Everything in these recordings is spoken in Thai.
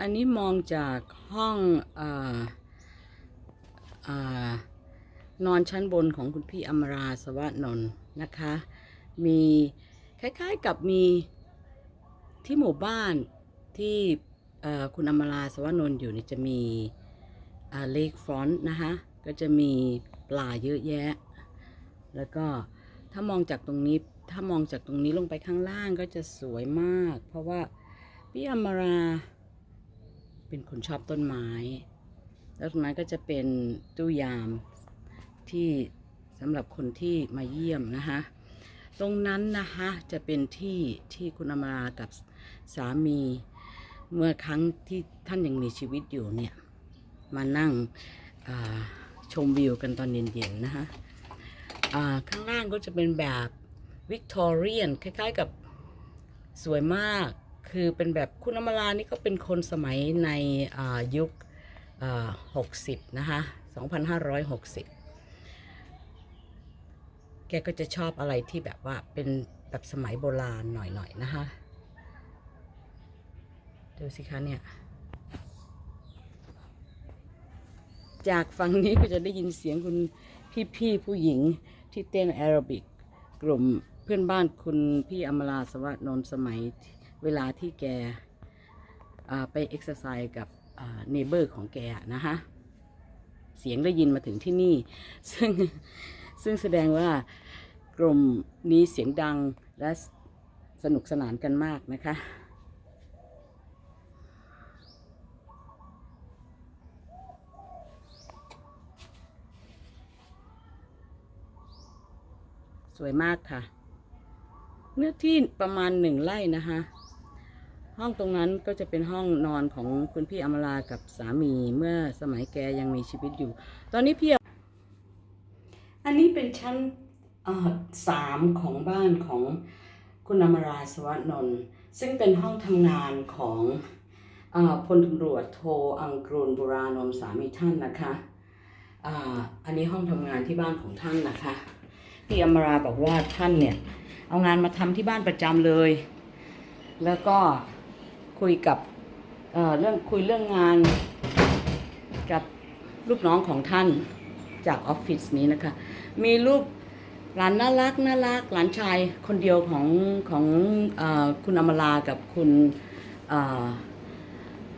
อันนี้มองจากห้องออนอนชั้นบนของคุณพี่อมราสวัสดนนท์นะคะ มีคล้ายๆกับมีที่หมู่บ้านที่คุณอมราสวัสดนนท์อยู่นี่จะมีเลคฟรอนต์นะคะก็จะมีปลาเยอะแยะ แล้วก็ถ้ามองจากตรงนี้ถ้ามองจากตรงนี้ลงไปข้างล่างก็จะสวยมาก เพราะว่าพี่อมรา เป็นคนชอบต้นไม้ แล้วตรงนั้นก็จะเป็นตู้ยามที่สำหรับคนที่มาเยี่ยมนะคะตรงนั้นนะคะจะเป็นที่ที่คุณอมรากับสามีเมื่อครั้งที่ท่านยังมีชีวิตอยู่เนี่ย มานั่งชมวิวกันตอนเย็นๆนะคะข้างล่างก็จะเป็นแบบวิกตอเรียนคล้ายๆกับสวยมาก คือเป็นแบบคุณอมรานี่ก็เป็นคนสมัยในยุค60นะคะ2560แกก็จะชอบอะไรที่แบบว่าเป็นแบบสมัยโบราณหน่อยๆนะคะดูสิคะเนี่ย จากฝั่งนี้ก็จะได้ยินเสียงคุณพี่ๆผู้หญิงที่เต้นแอโรบิกกลุ่มเพื่อนบ้านคุณพี่อมราสวัสดนนสมัย เวลาที่แกไปเอ็กซ์ไซส์กับเนเบอร์ของแกนะคะเสียงได้ยินมาถึงที่นี่ ซึ่งซึ่งแสดงว่ากลุ่มนี้เสียงดังและสนุกสนานกันมากนะคะ สวยมากค่ะ เนื้อที่ประมาณหนึ่งไร่นะคะ ห้องตรงนั้นก็จะเป็นห้องนอนของคุณพี่อมรากับสามีเมื่อสมัยแกยังมีชีวิตอยู่ ตอนนี้พี่อันนี้เป็นชั้นสามของบ้านของคุณอมราสวัสดนนท์ซึ่งเป็นห้องทำงานของอพลตำรวจโทอังกรุณบุรานนท์สามีท่านนะคะออันนี้ห้องทำงานที่บ้านของท่านนะคะ พี่อมราบอกว่าท่านเนี่ย เอางานมาทำที่บ้านประจำเลย แล้วก็ คุยกับเเรื่องคุยเรื่องงานกับลูกน้องของท่านจากออฟฟิศนี้นะคะ มีลูกหลานน่ารักน่ารักหลานชายคนเดียวของของอคุณอมรากับคุณ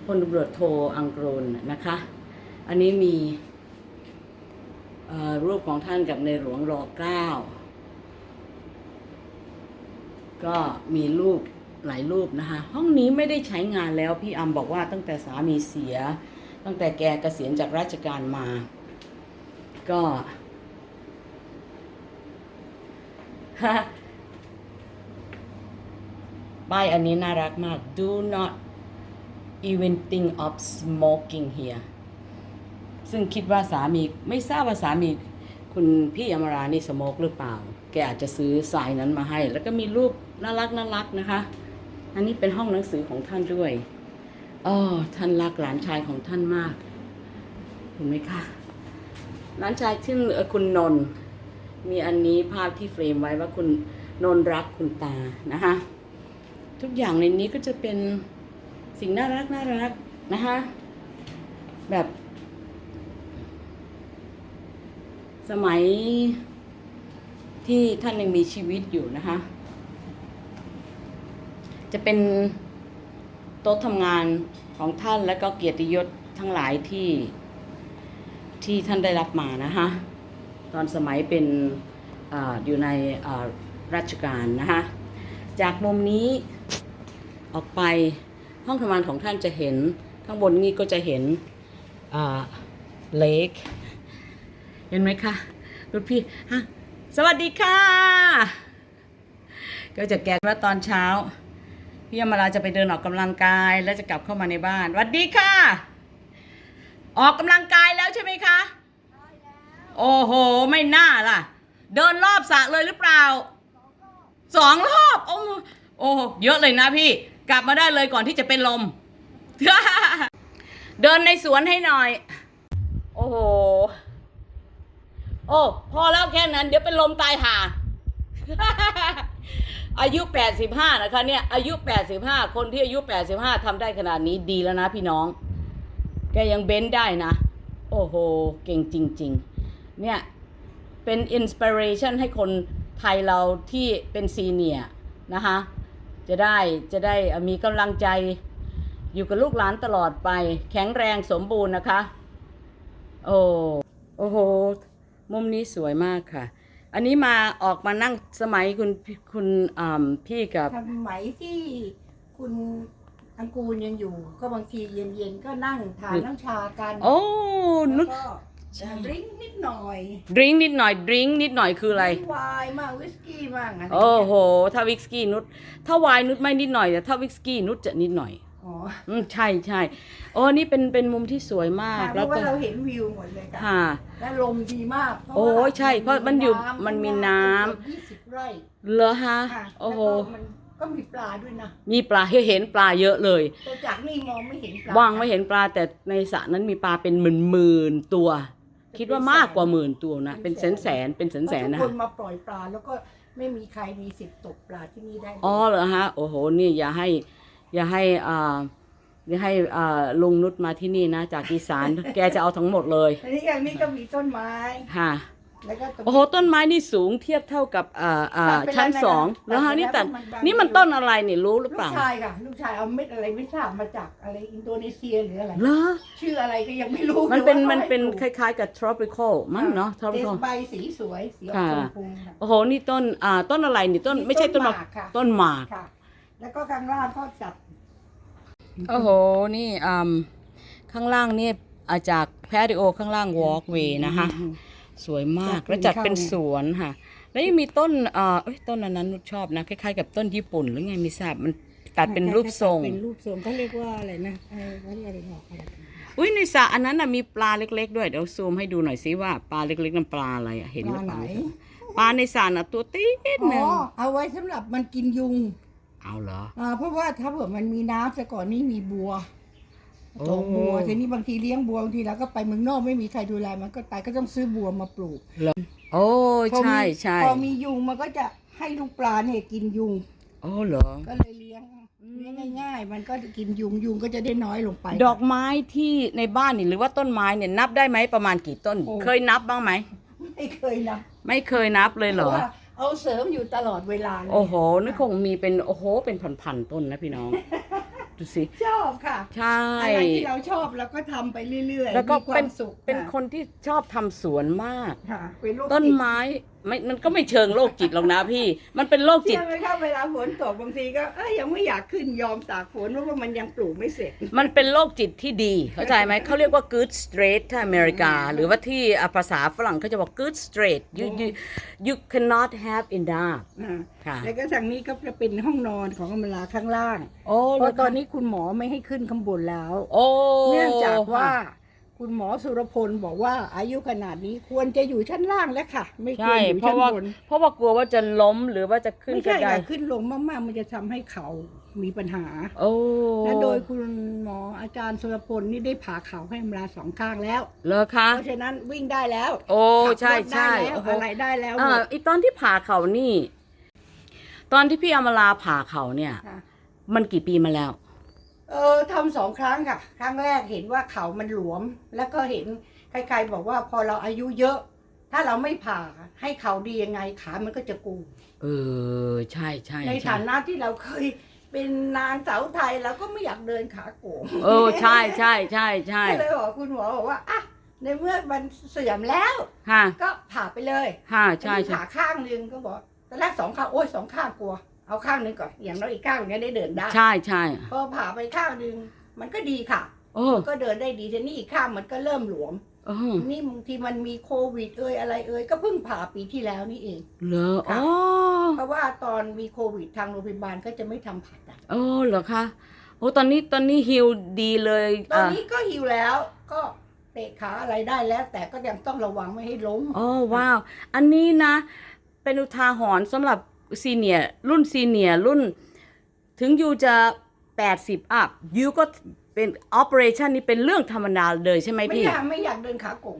พลตำรวจโทอังกรนนะคะ อันนี้มีรูปของท่านกับในหลวงรอเก้าก็มีรูป หลายรูปนะคะห้องนี้ไม่ได้ใช้งานแล้วพี่อัมบอกว่าตั้งแต่สามีเสีย ตั้งแต่แกเกษียณจากราชการมา ก็ป้ายอันนี้น่ารักมาก do not even think of smoking here ซึ่งคิดว่าสามีไม่ทราบว่าสามีคุณพี่อมรานี่สโมกหรือเปล่า แกอาจจะซื้อสายนั้นมาให้ แล้วก็มีรูปน่ารักน่ารักนะคะ อันนี้เป็นห้องหนังสือของท่านด้วยอ๋อท่านรักหลานชายของท่านมากเห็นไหมคะหลานชายชื่อเอ่อคุณนนท์มีอันนี้ภาพที่เฟรมไว้ว่าคุณนนท์รักคุณตานะคะทุกอย่างในนี้ก็จะเป็นสิ่งน่ารักน่ารักนะคะแบบ สมัยที่ท่านยังมีชีวิตอยู่นะคะ จะเป็นโต๊ะทำงานของท่านและก็เกียรติยศทั้งหลายที่ที่ท่านได้รับมานะคะตอนสมัยเป็นออยู่ในราชการนะคะจากมุมนี้ออกไปห้องทำงานของท่านจะเห็นข้างบนนี้ก็จะเห็นเลคเห็นไหมคะรุ่นพี่ฮะสวัสดีค่ะ ก็จะแกะว่าตอนเช้า พี่ยมราจะไปเดินออกกำลังกาย แล้วจะกลับเข้ามาในบ้านสวัสดีค่ะ ออกกำลังกายแล้วใช่ไหมคะโอ้โห ไม่น่าล่ะ เดินรอบสระเลยหรือเปล่าสองรอบโอ้โหโอ้โหเยอะเลยนะพี่ กลับมาได้เลยก่อนที่จะเป็นลม เดินในสวนให้หน่อย โอ้โห โอ้ พอแล้วแค่นั้น เดี๋ยวเป็นลมตายห่า อายุ 85 นะคะเนี่ยอายุ 85 คนที่อายุ 85ทำได้ขนาดนี้ดีแล้วนะพี่น้อง แกยังเบ้นได้นะ โอ้โห เก่งจริง ๆ เนี่ย เป็นอินสปิเรชันให้คนไทยเราที่เป็นซีเนียนะคะ จะได้จะได้มีกำลังใจอยู่กับลูกหลานตลอดไป แข็งแรงสมบูรณ์นะคะ โอ้โอ้โห มุมนี้สวยมากค่ะ อันนี้มาออกมานั่งสมัยคุณคุณอ่าพี่กับสมัยที่คุณอังกูลยังอยู่ ก็บางทีเย็นๆก็นั่งทานน้ำชากันโอ้นุแล้ชวก็ใช่ดริงก์นิดหน่อยดริงนิดหน่อยดริงนิดหน่อยคืออะไรไวน์มากวิสกี้มากอะไรโอ้โห ถ้าวิสกี้นุชถ้าไวน์นุชไม่นิดหน่อยแต่ถ้าวิสกี้นุชจะนิดหน่อย อ๋ออืมใช่ใช่โอ้นี่เป็นเป็นมุมที่สวยมากค่ะเพแล้วราะว่าก็เราเห็นวิวหมดเลยค่ะค่ะ และลมดีมากเพราะโอ้ว่ายใช่เพราะมันอยู่มันมีน้ำยี่สิบไร่เหรอฮะค่ะโอ้โหแล้วก็มันก็มีปลาด้วยนะมีปลาให้เห็นปลาเยอะเลย แต่จากนี่มองไม่เห็นปลาว่างไม่เห็นปลาแต่ในสระนั้นมีปลาเป็นหมื่นหมื่นๆตัว คิดว่ามากกว่าหมื่นตัวนะเป็นแสนแสนๆเป็นแสนแสนๆเพนะราะทุกคนคะมาปล่อยปลาแล้วก็ไม่มีใครมีสิทธิ์ตกปลาที่นี่ได้เลยอ๋อเหรอฮะโอ้โหนี่อย่าให้ อย่าให้อ่าอย่าให้อ่าลุงนุชมาที่นี่นะ จากอีสาน แกจะเอาทั้งหมดเลยอันนี้อย่างนี้ก็มีต้นไม้ ค่ะ แล้วก็ตรง โอ้โหต้นไม้นี่สูงเทียบเท่ากับอ่าอ่าตัดไปชั้นแล้วนะคะสองแล้วฮะตัดไปนี่ตัดแล้วมันบาง นี่มันต้นอะไรนี่รู้หรือลูเปกล่าชายค่ะ ลูกชายเอาเม็ดอะไรไม่ทราบมาจากอะไรอินโดนีเซียหรืออะไร เหรอชื่ออะไรก็ยังไม่รู้มันเป็นแต่ว่ามันเป็นขาคล้ายๆกับ tropical มั้งเนาะเด tropical ใบสีสวยสีออกค่ะชมพูค่ะ โอ้โหนี่ต้นอ่าต้นอะไรนี่ต้นไม่ใช่ต้นมะหมากค่ะ ต้นหมาก ค่ะ แล้วก็ข้างล่างก็จัดโอ้โห นี่อ่าข้างล่างนี่อาจากแพดิโอข้างล่าง walkway นะคะ สวยมากจัดแล้วจัดเป็นเข้าสวนค่ะ แล้วยังมีต้นเอ่อเอ้ยต้นอันนั้นนุชชอบนะ คล้ายๆกับต้นญี่ปุ่นหรือไงไม่ทราบมันตัดเป็นรูปทรง เป็นรูปทรงเขาเรียกว่าอะไรนะเออเขาเรียกอะไรบอกอะไรอุ้ยในสระอันนั้นน่ะมีปลาเล็ก ๆ ด้วยเดี๋ยวซูมให้ดูหน่อยสิว่าปลาเล็กๆนั่นปลาอะไรอะเห็นหรือเปล่าปลาไหนปลาในสระน่ะตัวติ๊ดหอ๋นึ่งอเอาไว้สำหรับมันกินยุง เอาเหรอ อ่าเพราะว่าถ้าเผื่อมันมีน้ำแต่ก่อนนี่มีบัวโอ้ ตกบัวทีนี้บางทีเลี้ยงบัวบางทีเราก็ไปเมืองนอกไม่มีใครดูแลมันก็ตายก็ต้องซื้อบัวมาปลูกโอ้พอมีใช่ใช่พอมียุงมันก็จะให้ลูกปลาเนี่ยกินยุง โอ้เหรอ ก็เลยเลี้ยงเลี้ยงง่าย ๆ มันก็จะกินยุงยุงก็จะได้น้อยลงไป ดอกไม้ที่ในบ้านนี่หรือว่าต้นไม้เนี่ยนับได้ไหมประมาณกี่ต้น โอ้ เคยนับบ้างไหม ไม่เคยนะไม่เคยนับเลยเหรอ พาะว่า เอาเสริมอยู่ตลอดเวลาเลยโอ้โหนี่คงมีเป็นโอ้โหเป็นพันๆต้นนะพี่น้อง ดูสิ ชอบค่ะใช่ อะไรที่เราชอบเราก็ทำไปเรื่อยๆแล้วก็มีควาเป็นมสุขเป็นค่ะคนที่ชอบทำสวนมาก ค่ะเป็นโรคต้นจิตไม้ ไม่มันก็ไม่เชิงโรคจิตหรอกนะพี่ มันเป็นโรคจิเชื่ตอไหมคะเวลาฝนตกบางทีก็เอ้ยยังไม่อยากขึ้นยอมตากฝนเพราะว่ามันยังปลูกไม่เสร็จ มันเป็นโรคจิตที่ดี เข้าใจไหม เขาเรียกว่า good straight ที่อเมริกา หรือว่าที่อะภาษาฝรั่งเขาจะบอก good straight you you you cannot have enough อ่าค่ะแล้วก็ทางนี้ก็จะเป็นห้องนอนของอมราข้างล่างโอ้เพราะตอนนี้คุณหมอไม่ให้ขึ้นข้างบนแล้ว โอ้ เนื่องจากว่า คุณหมอสุรพลบอกว่าอายุขนาดนี้ควรจะอยู่ชั้นล่างแล้วค่ะ ไม่ควใช่รอยู่เพราะชั้นว่าบนเพราะว่ากลัวว่าจะล้มหรือว่าจะขึ้นไม่กระใช่ไดค่ะขึ้นลงมากๆ มันจะทำให้เขามีปัญหา โอ้และโดยคุณหมออาจารย์สุรพลนี่ได้ผ่าเข่าให้อมราสองข้างแล้วเหรอคะ เพราะฉะนั้นวิ่งได้แล้วโอ้ขับใช่รถได้ใช่แล้วโอ้โห อะไรได้แล้วหมอ่าดอีตอนที่ผ่าเขานี่ ตอนที่พี่อมราผ่าเขาเนี่ย ค่ะมันกี่ปีมาแล้ว เออทำสองครั้งค่ะ ครั้งแรกเห็นว่าเขามันหลวม แล้วก็เห็นใครๆบอกว่าพอเราอายุเยอะ ถ้าเราไม่ผ่าให้เขาดียังไงขามันก็จะกูเออใช่ใช่ในใช่ฐานะที่เราเคยเป็นนางสาวไทยเราก็ไม่อยากเดินขาโก่งเออใช่ใช่ใช่ใช่ก็เลยบอกคุณหมอบอกว่าอะในเมื่อมันเสื่อมแล้วค่ะก็ผ่าไปเลยค่ะใช่อันนี้ใช่ผ่าข้างหนึ่งก็บอกตอนแรกสองข้างโอ้ยสองข้างกลัว เอาข้างหนึ่งก่อนอย่างน้อยอีกข้างหนึงได้เดินได้ใช่ใช่พอผ่าไปข้างหนึ่งมันก็ดีค่ะโอ้ก็เดินได้ดีทีนี้อีกข้างมันก็เริ่มหลวม เออนี่บางทีมันมีโควิดเอ่ยอะไรเอ่ยก็เพิ่งผ่าปีที่แล้วนี่เอง เหรอค่ะอ๋อเพราะว่าตอนมีโควิดทางโรงพยาบาลก็จะไม่ทำผ่าตัดโอ้เหรอคะโอ้ตอนนี้ตอนนี้ฮิลดีเลยตอนอะนี้ก็หิวแล้วก็เตะขาอะไรได้แล้ว แต่ก็ยังต้องระวังไม่ให้ล้มโอ้ว้าว อันนี้นะ เป็นอุทาหรณ์สำหรับ ซีเนียรุ่นซีเนียรุ่นถึงยูจะ 80 อัพยูก็เป็น operation นี่เป็นเรื่องธรรมดาเลยใช่ไหมไม่พี่อยากไม่อยากเดินขาโก่ง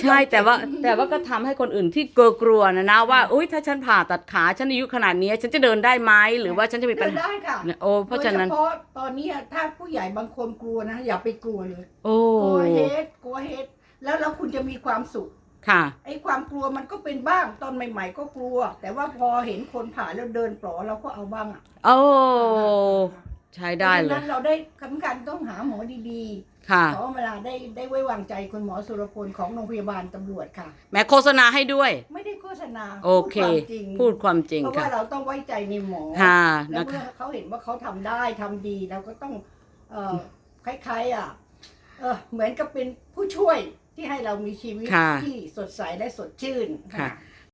ใช่แต่ว่าแต่ว่าก็ทำให้คนอื่นที่กลัวกลัวๆนะนะว่าอุ้ยถ้าฉันผ่าตัดขาฉันอายุขนาดนี้ ฉันจะเดินได้ไหมหรือว่าฉันจะมีปัเดิญนหาได้ค่ะโอ้เพราะฉะนั้นโดยเฉพาะตอนนี้ถ้าผู้ใหญ่บางคนกลัวนะ อย่าไปกลัวเลย โอ้กลัวเฮดกลัวเฮดแล้วแล้วคุณจะมีความสุข ค่ะ ไอ้ความกลัวมันก็เป็นบ้างตอนใหม่ๆ ก็กลัว แต่ว่าพอเห็นคนผ่านแล้วเดินปลอเราก็เอาบ้างอะโอ้ใช้ได้เลพราะฉะยนั้นเราได้สำคัญต้องหาหมอดีค่ะ ๆขอเวลาได้ได้ไว้วางใจคุณหมอสุรพลของโรงพยาบาลตำรวจค่ะ แม้โฆษณาให้ด้วย ไม่ได้โฆษณาโอเค พูดความจริงพูดความจริงเพราะค่ะว่าเราต้องไว้ใจในหมอ ค่ะแล้วนะเมื่คะ อเขาเห็นว่าเขาทำได้ทำดีเราก็ต้อง เอ่อคล้ายๆอะเออเหมือนกับเป็นผู้ช่วย ที่ให้เรามีชีวิตค่ะที่สดใสและสดชื่นค่ะค่ะ